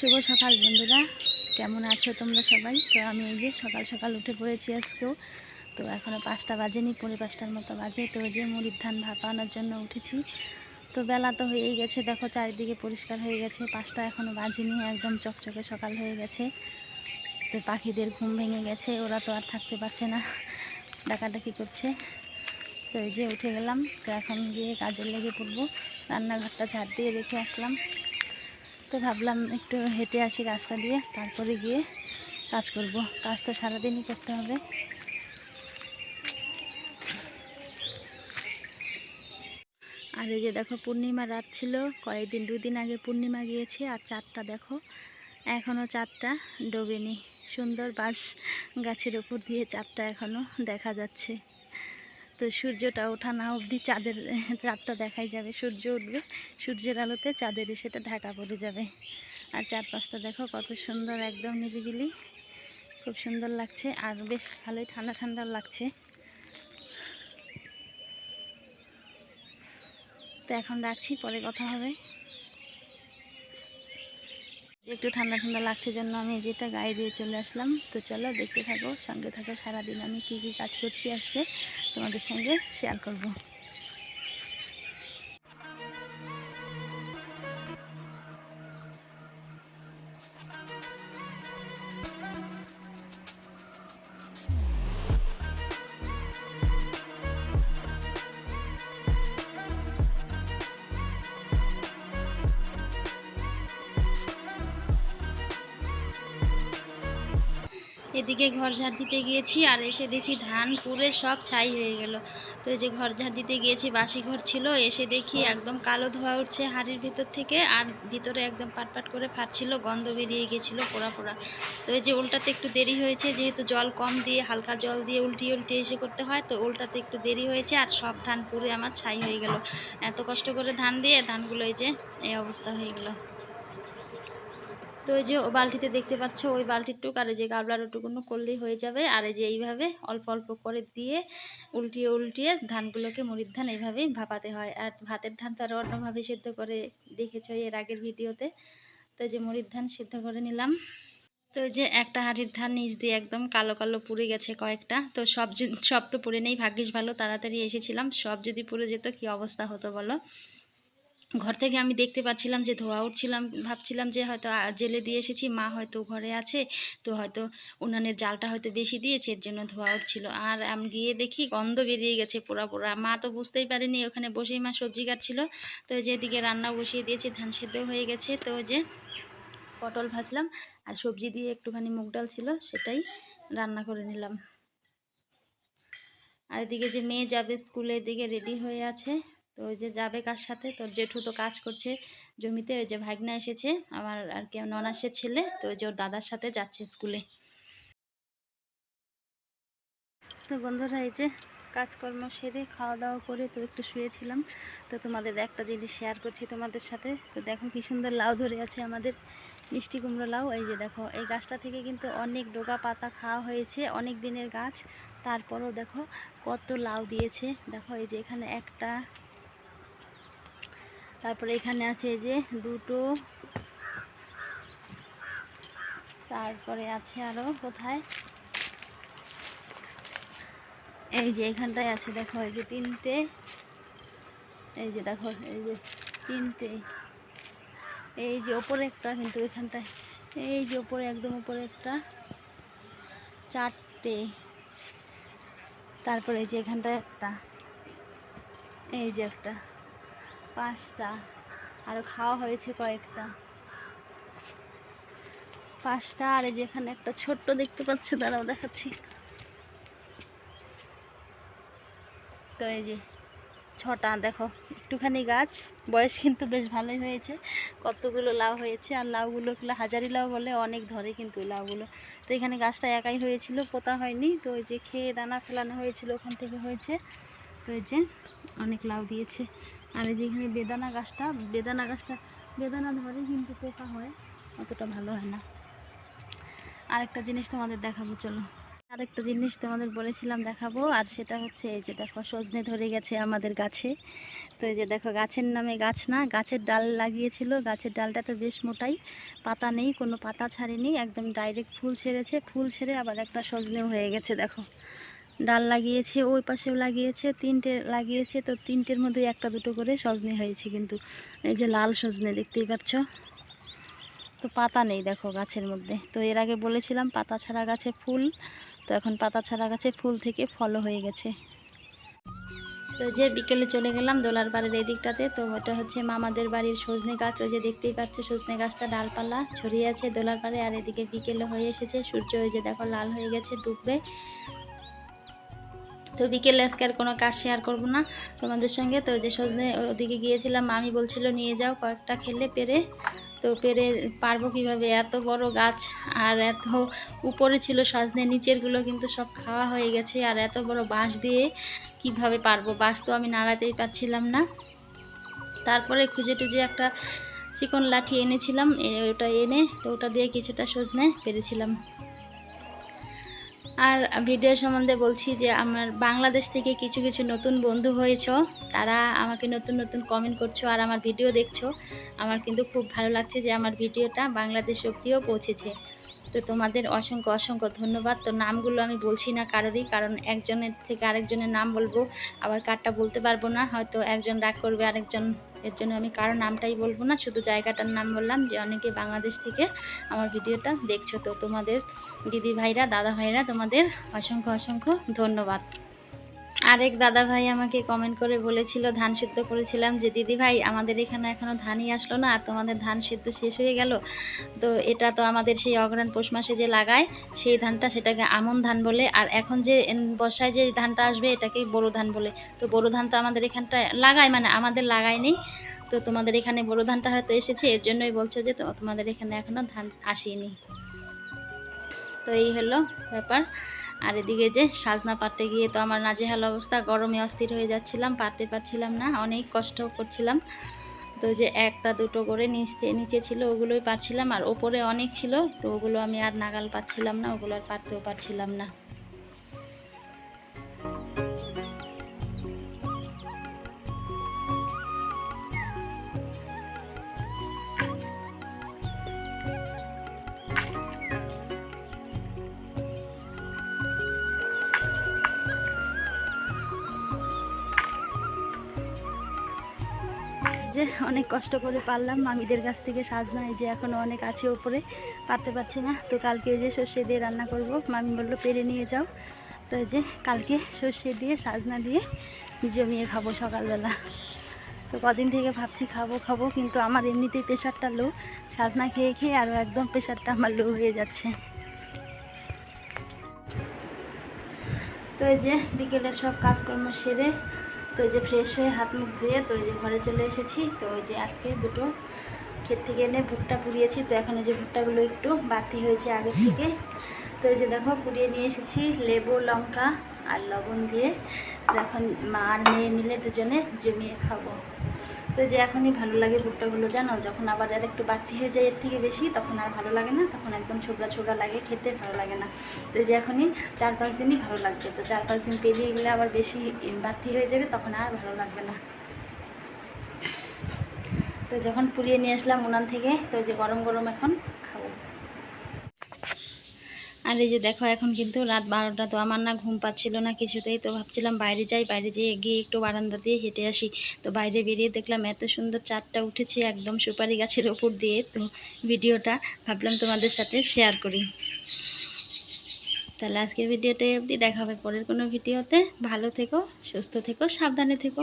শুভ সকাল, বন্ধুরা। কেমন আছো তোমরা সবাই? তো আমি এই যে সকাল সকাল উঠে পড়েছি আজকেও। তো এখনও পাঁচটা বাজেনি, পৌনে পাঁচটার মতো বাজে। তো যে মুড়ির ধান ভাপানোর জন্য উঠেছি। তো বেলা তো হয়েই গেছে, দেখো চারিদিকে পরিষ্কার হয়ে গেছে। পাঁচটা এখনও বাজেনি, একদম চকচকে সকাল হয়ে গেছে। তো পাখিদের ঘুম ভেঙে গেছে, ওরা তো আর থাকতে পারছে না। ডাকাডাকি করছে। তো এই যে উঠে গেলাম, তো এখন গিয়ে কাজে লেগে পড়ব। রান্নাঘরটা ঝাড় দিয়ে রেখে আসলাম। তো ভাবলাম একটু হেঁটে আসি রাস্তা দিয়ে, তারপরে গিয়ে কাজ করব। কাজ তো সারাদিনই করতে হবে। আর এই যে দেখো পূর্ণিমা রাত ছিল, কয়েকদিন, দুদিন আগে পূর্ণিমা গিয়েছে, আর চারটা দেখো, এখনও চারটা ডোবেনি। সুন্দর বাঁশ গাছের ওপর দিয়ে চারটা এখনও দেখা যাচ্ছে। তো সূর্যটা ওঠা না অবধি চাঁদের, চাঁদটা দেখাই যাবে। সূর্য উঠবে, সূর্যের আলোতে চাঁদের সেটা ঢাকা পড়ে যাবে। আর চারপাশটা দেখো কত সুন্দর, একদম নিরিবিলি। খুব সুন্দর লাগছে আর বেশ ভালোই ঠান্ডা ঠান্ডা লাগছে। তো এখন রাখছি, পরে কথা হবে। একটু ঠান্ডা ঠান্ডা লাগছে জন্য আমি যেটা গায়ে দিয়ে চলে আসলাম। তো চলো দেখতে থাকো, সঙ্গে থাকো সারাদিন আমি কি কি কাজ করছি আজকে। তোমাদের সঙ্গে শেয়ার করব। এদিকে ঘর ঝাড় দিতে গিয়েছি আর এসে দেখি ধান পুরে সব ছাই হয়ে গেল। তো এই যে ঘর ঝাড় দিতে গিয়েছি বাসি ঘর ছিল এসে দেখি একদম কালো ধোয়া উঠছে হাড়ির ভিতর থেকে আর ভিতরে একদম পাটপাট করে ফাটছিল গন্ধ বেরিয়ে গেছিল পোড়া পোড়া। তো এই যে উল্টাতে একটু দেরি হয়েছে যেহেতু জল কম দিয়ে হালকা জল দিয়ে উল্টিয়ে উল্টিয়ে এসে করতে হয় তো উল্টাতে একটু দেরি হয়েছে আর সব ধান পুরে আমার ছাই হয়ে গেল। এত কষ্ট করে ধান দিয়ে ধানগুলো এই যে এই অবস্থা হয়ে গেলো। তো এই যে বালতিতে দেখতে পাচ্ছ, ওই বালতির টুক আর যে গাবলার ওটুকুনো করলেই হয়ে যাবে। আর এই যে এইভাবে অল্প অল্প করে দিয়ে উল্টিয়ে উল্টিয়ে ধানগুলোকে মুড়ির ধান এইভাবেই ভাপাতে হয়। আর ভাতের ধান তো আর অন্যভাবে সিদ্ধ করে দেখেছ এর আগের ভিডিওতে। তো যে মুড়ির ধান সিদ্ধ করে নিলাম। তো যে একটা হাঁড়ির ধান নিচ দিয়ে একদম কালো কালো পুড়ে গেছে কয়েকটা। তো সব সব তো পুড়ে নেই, ভাগ্যিস ভালো, তাড়াতাড়ি এসেছিলাম। সব যদি পুড়ে যেত কি অবস্থা হতো বলো? ঘর থেকে আমি দেখতে পাচ্ছিলাম যে ধোয়া উঠছিলাম, ভাবছিলাম যে হয়তো জেলে দিয়ে এসেছি, মা হয়তো ঘরে আছে, তো হয়তো উনানের জালটা হয়তো বেশি দিয়েছে, এর জন্য ধোয়া উঠছিল। আর আমি গিয়ে দেখি গন্ধ বেরিয়ে গেছে পোড়া পোড়া। মা তো বুঝতেই পারেনি, ওখানে বসেই মা সবজি কাটছিল। তো যেদিকে রান্না বসিয়ে দিয়েছি, ধান সেদ্ধ হয়ে গেছে। তো যে পটল ভাজলাম, আর সবজি দিয়ে একটুখানি মুগ ডাল ছিল, সেটাই রান্না করে নিলাম। আর এদিকে যে মেয়ে যাবে স্কুলে, এদিকে রেডি হয়ে আছে। তো ওই যে যাবে কার সাথে? তোর জেঠু তো কাজ করছে জমিতে, ওই যে ভাগনা এসেছে, আমার আর কি ননাসের ছেলে, তো ওই যে ওর দাদার সাথে যাচ্ছে স্কুলে। তো বন্ধুরা, এই যে কাজকর্ম সেরে খাওয়া দাওয়া করে তো একটু শুয়েছিলাম, তো তোমাদের একটা জিনিস শেয়ার করছি তোমাদের সাথে। তো দেখো কি সুন্দর লাউ ধরে আছে আমাদের, মিষ্টি কুমড়ো লাউ। এই যে দেখো, এই গাছটা থেকে কিন্তু অনেক ডোগা পাতা খাওয়া হয়েছে, অনেক দিনের গাছ। তারপরও দেখো কত লাউ দিয়েছে। দেখো এই যে এখানে একটা তারপরে এখানে আছে এই যে দুটো। তারপরে আছে আরও কোথায়? এই যে এখানটায় আছে, দেখো, এই যে তিনটে। এই যে দেখো, এই যে তিনটে। এই যে ওপরে একটা কিন্তু এখানটায়। এই যে ওপরে, একদম ওপরে একটা। চারটে। তারপরে এই যে এখানটায় একটা। এই যে একটা। পাঁচটা। আরও খাওয়া হয়েছে কয়েকটা। পাঁচটা, আর যেখানে একটা ছোট্ট দেখতে পাচ্ছ তারাও দেখাচ্ছি। তো এই যে ছটা, দেখো, একটুখানি গাছ, বয়স কিন্তু বেশ ভালোই হয়েছে। কতগুলো লাউ হয়েছে, আর লাউগুলো গুলো হাজারি লাউ বলে অনেক ধরে কিন্তু লাউগুলো। তো এখানে গাছটা একাই হয়েছিল, পোতা হয়নি। তো ওই যে খেয়ে দানা ফেলানো হয়েছিল, ওখান থেকে হয়েছে। তো এই যে অনেক লাউ দিয়েছে। আর এই যে এখানে বেদানা গাছটা বেদানা গাছটা, বেদানা ধরে কিন্তু পোকা হয়, অতটা ভালো হয় না। আরেকটা জিনিস তোমাদের দেখাবো, চলো। আরেকটা জিনিস তোমাদের বলেছিলাম দেখাবো, আর সেটা হচ্ছে এই যে দেখো, সজনে ধরে গেছে আমাদের গাছে। তো এই যে দেখো, গাছের নামে গাছ না, গাছের ডাল লাগিয়েছিল। গাছের ডালটা তো বেশ মোটাই, পাতা নেই, কোনো পাতা ছাড়েনি, একদম ডাইরেক্ট ফুল ছেড়েছে। ফুল ছেড়ে আবার একটা সজনেও হয়ে গেছে, দেখো। ডাল লাগিয়েছে, ওই পাশেও লাগিয়েছে, তিনটে লাগিয়েছে, তো তিনটের মধ্যে একটা দুটো করে সজনে হয়েছে কিন্তু। এই যে লাল সজনে দেখতেই পাচ্ছ। তো পাতা নেই দেখো গাছের মধ্যে। তো এর আগে বলেছিলাম পাতা ছাড়া গাছে ফুল, তো এখন পাতা ছাড়া গাছে ফুল থেকে ফলও হয়ে গেছে। তো যে বিকেলে চলে গেলাম দোলার বাড়ির এই দিকটাতে, তো ওটা হচ্ছে মামাদের বাড়ির সজনে গাছ। ওই যে দেখতেই পাচ্ছ সজনে গাছটা ডালপালা ছড়িয়ে আছে দোলার পাড়ে আর এদিকে বিকেলে হয়ে এসেছে। সূর্য ওই যে দেখো লাল হয়ে গেছে, ডুববে। তো বিকেলে আজকে আর কোনো কাজ শেয়ার করব না তোমাদের সঙ্গে। তো যে সজনে ওদিকে গিয়েছিলাম, মামি বলছিল নিয়ে যাও কয়েকটা খেলে পেরে। তো পেরে পারব কীভাবে? এত বড় গাছ আর এত উপরে ছিল সজনে, নিচেরগুলো কিন্তু সব খাওয়া হয়ে গেছে। আর এত বড় বাঁশ দিয়ে কীভাবে পারব? বাঁশ তো আমি নাড়াতেই পারছিলাম না। তারপরে খুঁজে টুজে একটা চিকন লাঠি এনেছিলাম ওটা এনে, তো ওটা দিয়ে কিছুটা সজনে পেরেছিলাম। আর ভিডিও সম্বন্ধে বলছি যে আমার বাংলাদেশ থেকে কিছু কিছু নতুন বন্ধু হয়েছো, তারা আমাকে নতুন নতুন কমেন্ট করছ আর আমার ভিডিও দেখছ। আমার কিন্তু খুব ভালো লাগছে যে আমার ভিডিওটা বাংলাদেশ অব্দিও পৌঁছেছে। তো তোমাদের অসংখ্য অসংখ্য ধন্যবাদ। তো নামগুলো আমি বলছি না কারোরই, কারণ একজনের থেকে আরেকজনের নাম বলব, আবার কারটা বলতে পারব না। হয়তো একজন রাগ করবে, আরেকজন, এর জন্য আমি কারও নামটাই বলব না। শুধু জায়গাটার নাম বললাম যে অনেকে বাংলাদেশ থেকে আমার ভিডিওটা দেখছ। তো তোমাদের দিদি ভাইরা, দাদা ভাইরা তোমাদের অসংখ্য অসংখ্য ধন্যবাদ। আরেক দাদা ভাই আমাকে কমেন্ট করে বলেছিল, ধান সিদ্ধ করেছিলাম যে দিদি ভাই, আমাদের এখানে এখনও ধানই আসলো না আর তোমাদের ধান সিদ্ধ শেষ হয়ে গেল। তো এটা তো আমাদের সেই অগ্রাণ পৌষ মাসে যে লাগায়, সেই ধানটা সেটাকে আমন ধান বলে। আর এখন যে বর্ষায় যে ধানটা আসবে, এটাকেই বোরো ধান বলে। তো বোরো ধান তো আমাদের এখানটায় লাগায় মানে আমাদের লাগায়নি তো তোমাদের এখানে বোরো ধানটা হয়তো এসেছে, এর জন্যই বলছো যে তোমাদের এখানে এখনও ধান আসেনি। তো এই হলো ব্যাপার। আর এদিকে যে সাজনা পারতে গিয়ে তো আমার নাজেহাল অবস্থা, গরমে অস্থির হয়ে যাচ্ছিলাম পারতে পারছিলাম না, অনেক কষ্ট করছিলাম। তো যে একটা দুটো করে নিচে নিচে ছিল, ওগুলোই পারছিলাম আর ওপরে অনেক ছিল, তো ওগুলো আমি আর নাগাল পাচ্ছিলাম না, ওগুলো আর পারতেও পারছিলাম না। যে অনেক কষ্ট করে পারলাম মামিদের কাছ থেকে সাজনা, এই যে এখনও অনেক আছে ওপরে, পারতে পারছি না। তো কালকে যে সর্ষে দিয়ে রান্না করব। মামি বলল, পেরে নিয়ে যাও। তো যে কালকে সর্ষে দিয়ে সাজনা দিয়ে জমিয়ে খাব সকালবেলা। তো কদিন থেকে ভাবছি খাব খাব, কিন্তু আমার এমনিতেই প্রেশারটা লো সাজনা খেয়ে খেয়ে আরও একদম প্রেশারটা আমার লো হয়ে যাচ্ছে। তো এই যে বিকেলে সব কাজকর্ম সেরে তো এই যে ফ্রেশ হয়ে হাত মুখ ধুয়ে তো এই যে ঘরে চলে এসেছি তো ওই যে আজকে দুটো ক্ষেত থেকে এনে ভুট্টা পুড়িয়েছি তো এখন এই যে ভুট্টাগুলো একটু বাতি হয়েছে আগের থেকে। তো এই যে দেখো পুড়িয়ে নিয়ে এসেছি লেবু লঙ্কা আর লবণ দিয়ে। তো এখন মা আর মেয়ে মিলে দুজনে জমিয়ে খাব। তো যে এখনই ভালো লাগে ভুট্টাগুলো, জানো? যখন আবার আর একটু বাড়তি হয়ে যায়, এর থেকে বেশি, তখন আর ভালো লাগে না, তখন একদম ছোবড়া ছোবড়া লাগে, খেতে ভালো লাগে না। তো যে এখনই চার পাঁচ দিনই ভালো লাগবে, তো চার পাঁচ দিন পেলে এগুলো আবার বেশি বাড়তি হয়ে যাবে, তখন আর ভালো লাগবে না। তো যখন পুড়িয়ে নিয়ে আসলাম উনান থেকে, তো যে গরম গরম এখন আর এই যে দেখো, এখন কিন্তু রাত বারোটা তো আমার না ঘুম পাচ্ছিল না কিছুতেই, তো ভাবছিলাম বাইরে যাই, বাইরে যেয়ে গিয়ে একটু বারান্দা দিয়ে হেঁটে আসি। তো বাইরে বেরিয়ে দেখলাম এত সুন্দর চাঁদটা উঠেছে একদম সুপারি গাছের ওপর দিয়ে, তো ভিডিওটা ভাবলাম তোমাদের সাথে শেয়ার করি। তাহলে আজকের ভিডিওটা অবধি, দেখা হবে পরের কোনো ভিডিওতে। ভালো থেকো, সুস্থ থেকো, সাবধানে থেকো।